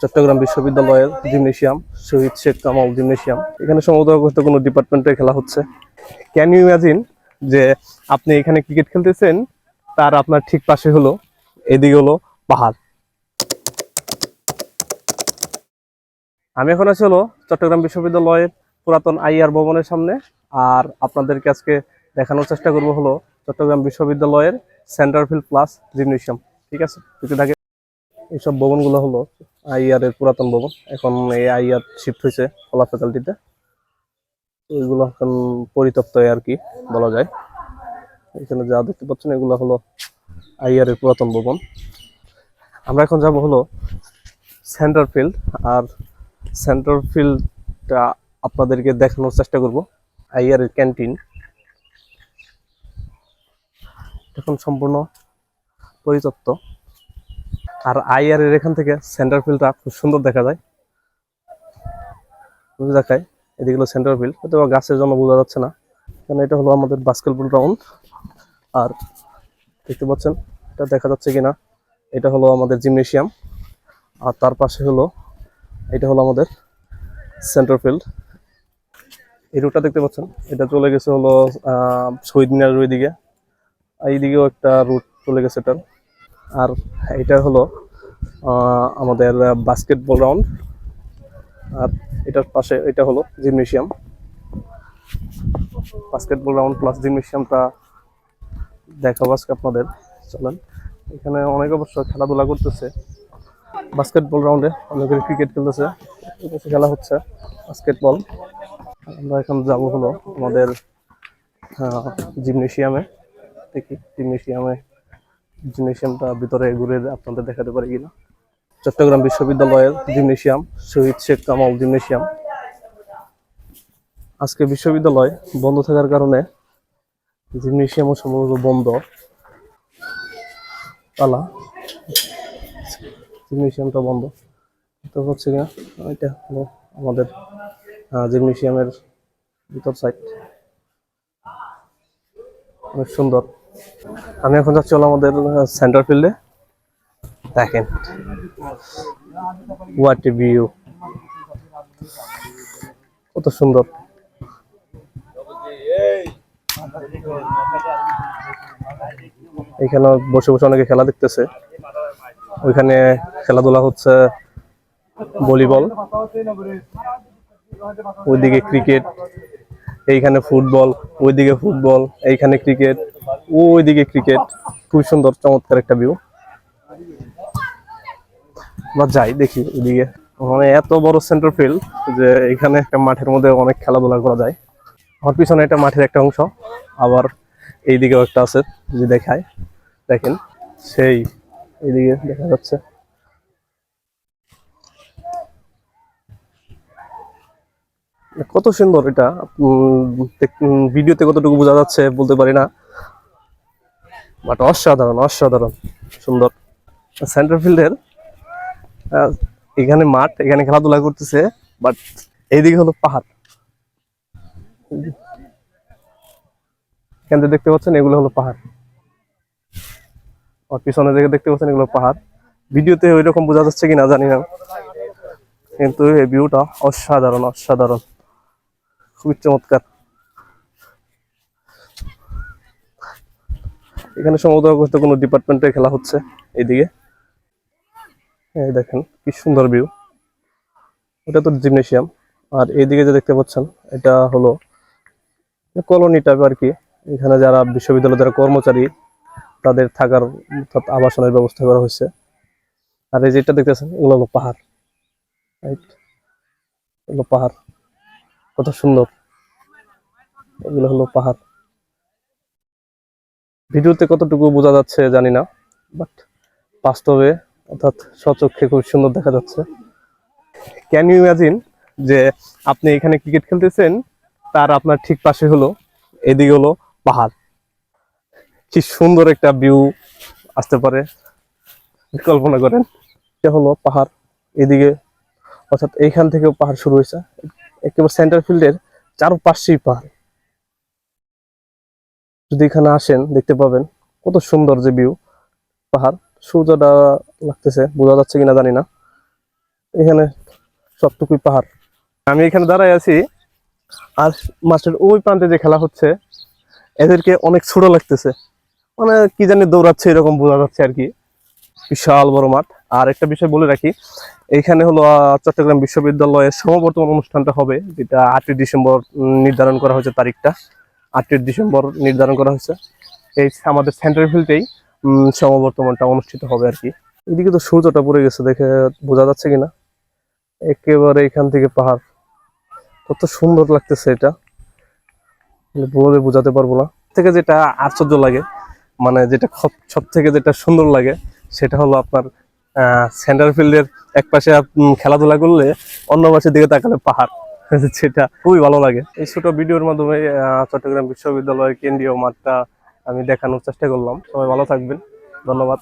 চট্টগ্রাম বিশ্ববিদ্যালয়ের gymnasium, Shahid Sheikh Kamal gymnasium. এখানে সম্ভবত কোনো ডিপার্টমেন্টে খেলা হচ্ছে। ক্যান ইউ ইমাজিন যে আপনি এখানে ক্রিকেট খেলতেছেন, তার আপনার ঠিক পাশে হলো, এদিকে হলো পাহাড়। আমি এখন আছি হলো চট্টগ্রাম বিশ্ববিদ্যালয়ের পুরাতন আইআর ভবনের সামনে, আর আপনাদেরকে আজকে দেখানোর চেষ্টা করব হলো চট্টগ্রাম বিশ্ববিদ্যালয়ের সেন্টার ফিল্ড প্লাস জিমনেশিয়াম। ঠিক আছে? কিছু থাকে, এইসব ভবনগুলো হলো আইআর এর পুরাতন ভবন। এখন এই আইআর শিফট হয়েছে কলা ফ্যাকাল্টিতে এগুলো এখন পরিত্যক্ত আর কি বলা যায়। এখানে যা দেখতে পাচ্ছেন, এগুলো হলো আইআর এর পুরাতন ভবন। আমরা এখন যাব হলো সেন্টার ফিল্ড আর সেন্টার ফিল্ডটা আপনাদেরকে দেখানোর চেষ্টা করব আইআর এর ক্যান্টিন এখন সম্পূর্ণ পরিত্যক্ত আর আইআর এর এখান থেকে সেন্টার ফিল্ডটা খুব সুন্দর দেখা যায়। দেখায়। এদিকে সেন্টার ফিল্ড হয়তো গাছের জন্য বোঝা যাচ্ছে না। কারণ এটা হলো আমাদের বাস্কেটবল গ্রাউন্ড আর দেখতে পাচ্ছেন, এটা দেখা যাচ্ছে কিনা? এটা হলো আমাদের জিমনেশিয়াম আর তার পাশে হলো, এটা হলো আমাদের সেন্টার ফিল্ড এই রুটটা দেখতে পাচ্ছেন? এটা চলে গেছে হলো শহীদ মিনারের ওইদিকে। এইদিকেও একটা রুট চলে গেছে এটার। আর এটা হলো আমাদের বাস্কেটবল রাউন্ড আর এটার পাশে এটা হলো জিমনেশিয়াম বাস্কেটবল রাউন্ড প্লাস জিমনেশিয়ামটা দেখাবো আজকে আপনাদের। চলেন, এখানে অনেক অবশ্য খেলাধুলা করতেছে। বাস্কেটবল গ্রাউন্ডে অনেকে ক্রিকেট খেলতেছে। খেলা হচ্ছে বাস্কেটবল আমরা এখন যাব হলো আমাদের জিমনেশিয়ামে দেখি জিমনেশিয়ামে জিমনেশিয়ামটা ভিতরে ঘুরে আপনাদের দেখাতে পারি কিনা? চট্টগ্রাম বিশ্ববিদ্যালয়ের জিমনেশিয়াম, শহীদ শেখ কামাল জিমনেশিয়াম। আজকে বিশ্ববিদ্যালয় বন্ধ থাকার কারণে জিমনেশিয়ামও সম্ভবত বন্ধ। তালা জিমনেশিয়ামটা বন্ধ। তো হচ্ছে কিনা এটা হলো আমাদের জিমনেশিয়ামের ভিতর সাইড অনেক সুন্দর। আমি এখন যাচ্ছি হলো আমাদের সেন্টার ফিল্ডে দেখেন। কত সুন্দর। এখানে বসে বসে অনেকে খেলা দেখতেছে। ওইখানে খেলাধুলা হচ্ছে ভলিবল। ওইদিকে ক্রিকেট এইখানে ফুটবল ওইদিকে ফুটবল এইখানে ক্রিকেট ওইদিকে ক্রিকেট খুব সুন্দর, চমৎকার একটা ভিউ বা যাই, দেখি ওইদিকে। মানে এত বড় সেন্টার ফিল্ড যে এখানে একটা মাঠের মধ্যে অনেক খেলাধুলা করা যায়। আমার পিছনে একটা মাঠের একটা অংশ, আবার এইদিকেও একটা আছে যে দেখায়। দেখেন, সেই এইদিকে দেখা যাচ্ছে। কত সুন্দর এটা ভিডিওতে কতটুকু বোঝা যাচ্ছে বলতে পারি না। বাট অসাধারণ অসাধারণ, সুন্দর। সেন্টার ফিল্ডের এখানে মাঠ, এখানে খেলাধুলা করতেছে, বাট এইদিকে হলো পাহাড়। এখান দেখতে পাচ্ছেন, এগুলো হলো পাহাড়। আর পিছনে দিকে দেখতে পাচ্ছেন, এগুলো পাহাড়। ভিডিওতে ওই রকম বোঝা যাচ্ছে কিনা জানি না। কিন্তু এই ভিউটা অসাধারণ অসাধারণ। খুবই চমৎকার। এখানে সম্ভবত কোনো ডিপার্টমেন্টে খেলা হচ্ছে এইদিকে। এই দেখেন, কি সুন্দর ভিউ এটা তো জিমনেশিয়াম আর এইদিকে যে দেখতে পাচ্ছেন, এটা হলো কলোনি টাইপ আর কি। এখানে যারা বিশ্ববিদ্যালয়ের যারা কর্মচারী, তাদের থাকার অর্থাৎ আবাসনের ব্যবস্থা করা হয়েছে। আর এই যেটা দেখতেছেন, এগুলো হলো পাহাড়। রাইট এগুলো পাহাড়। কত সুন্দর। এগুলো হলো পাহাড়। ভিডিওতে কতটুকু বোঝা যাচ্ছে জানি না বাট বাস্তবে অর্থাৎ সচক্ষে খুব সুন্দর দেখা যাচ্ছে। ক্যান ইউ ইমাজিন যে আপনি এখানে ক্রিকেট খেলতেছেন, তার আপনার ঠিক পাশে হলো, এদিকে হলো পাহাড়। কি সুন্দর একটা ভিউ আসতে পারে। কল্পনা করেন, এটা হলো পাহাড়, এদিকে অর্থাৎ এইখান থেকেও পাহাড় শুরু হয়েছে। একেবারে সেন্টার ফিল্ডের চারপাশেই পাহাড়। যদি এখানে আসেন, দেখতে পাবেন কত সুন্দর যে ভিউ পাহাড়। সূর্যটা লাগতেছে, বোঝা যাচ্ছে কিনা জানি না। এখানে সবটুকুই পাহাড়। আমি এখানে দাঁড়াই আছি, আর মাঠের ওই প্রান্তে যে খেলা হচ্ছে, এদেরকে অনেক ছোট লাগতেছে। মানে কি জানি দৌড়াচ্ছে, এরকম বোঝা যাচ্ছে আর কি। বিশাল বড় মাঠ। আর একটা বিষয় বলে রাখি এইখানে হলো চট্টগ্রাম বিশ্ববিদ্যালয়ের সমাবর্তন অনুষ্ঠানটা হবে, যেটা আটই ডিসেম্বর নির্ধারণ করা হয়েছে তারিখটা। আটই ডিসেম্বর নির্ধারণ করা হয়েছে। এই আমাদের সেন্টার ফিল্ডেই সমাবর্তনটা অনুষ্ঠিত হবে আর কি। এদিকে তো সূর্যটা পড়ে গেছে দেখে বোঝা যাচ্ছে কিনা। একেবারে এখান থেকে পাহাড়। কত সুন্দর লাগতেছে এটা। বলে বোঝাতে পারব না। থেকে যেটা আশ্চর্য লাগে মানে যেটা সব- সব থেকে যেটা সুন্দর লাগে, সেটা হলো আপনার সেন্টার ফিল্ডের এক পাশে খেলাধুলা করলে অন্য পাশের দিকে তাকালে পাহাড়। সেটা খুবই ভালো লাগে। এই ছোট ভিডিওর মাধ্যমে চট্টগ্রাম বিশ্ববিদ্যালয়ের কেন্দ্রীয় মাঠটা আমি দেখানোর চেষ্টা করলাম। সবাই ভালো থাকবেন। ধন্যবাদ।